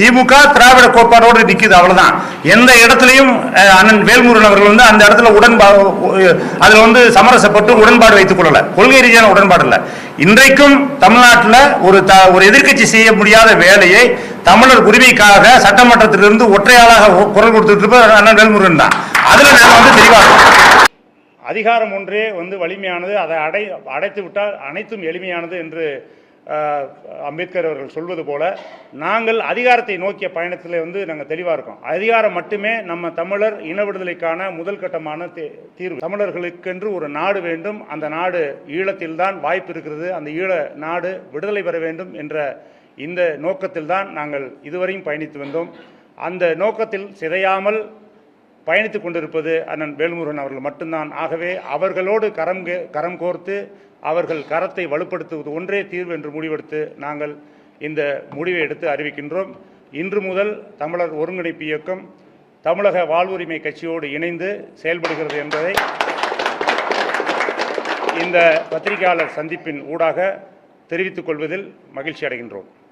திமுக திராவிட கோட்பாடோடு நிற்கிது அவ்வளவுதான். எந்த இடத்துலையும் அஹ், அண்ணன் வேல்முருகன் அவர்கள் வந்து அந்த இடத்துல உடன்பா அதுல வந்து சமரசப்பட்டு உடன்பாடு வைத்துக் கொள்ளல. கொள்கை ரீதியான உடன்பாடு இல்லை. இன்றைக்கும் தமிழ்நாட்டில் ஒரு த- ஒரு எதிர்க்கட்சி செய்ய முடியாத வேலையை தமிழர் உரிமைக்காக சட்டமன்றத்திலிருந்து ஒற்றையாளாக குரல் கொடுத்துட்டு இருப்பது அண்ணன் வேல்முருகன் தான். அதுல நான் வந்து தெளிவாக அதிகாரம் ஒன்றே வந்து வலிமையானது. அதை அடை அடைத்து விட்டால் அனைத்தும் எளிமையானது என்று அம்பேத்கர் அவர்கள் சொல்வது போல நாங்கள் அதிகாரத்தை நோக்கிய பயணத்தில் வந்து நாங்கள் தெளிவாக இருக்கோம். அதிகாரம் மட்டுமே நம்ம தமிழர் இன விடுதலைக்கான முதல் கட்டமான தீர்வு. தமிழர்களுக்கென்று ஒரு நாடு வேண்டும் அந்த நாடு ஈழத்தில்தான் வாய்ப்பு இருக்கிறது அந்த ஈழ நாடு விடுதலை பெற வேண்டும் என்ற இந்த நோக்கத்தில்தான் நாங்கள் இதுவரையும் பயணித்து வந்தோம். அந்த நோக்கத்தில் சிதையாமல் பயணித்துக் கொண்டிருப்பது அண்ணன் வேல்முருகன் அவர்கள் மட்டும்தான். ஆகவே அவர்களோடு கரம் கே- கரம் கோர்த்து அவர்கள் கரத்தை வலுப்படுத்துவது ஒன்றே தீர்வு என்று முடிவெடுத்து நாங்கள் இந்த முடிவை எடுத்து அறிவிக்கின்றோம். இன்று முதல் தமிழர் ஒருங்கிணைப்பு இயக்கம் தமிழக வாழ்வுரிமை கட்சியோடு இணைந்து செயல்படுகிறது என்பதை இந்த பத்திரிகையாளர் சந்திப்பின் ஊடாக தெரிவித்துக் கொள்வதில் மகிழ்ச்சி அடைகின்றோம்.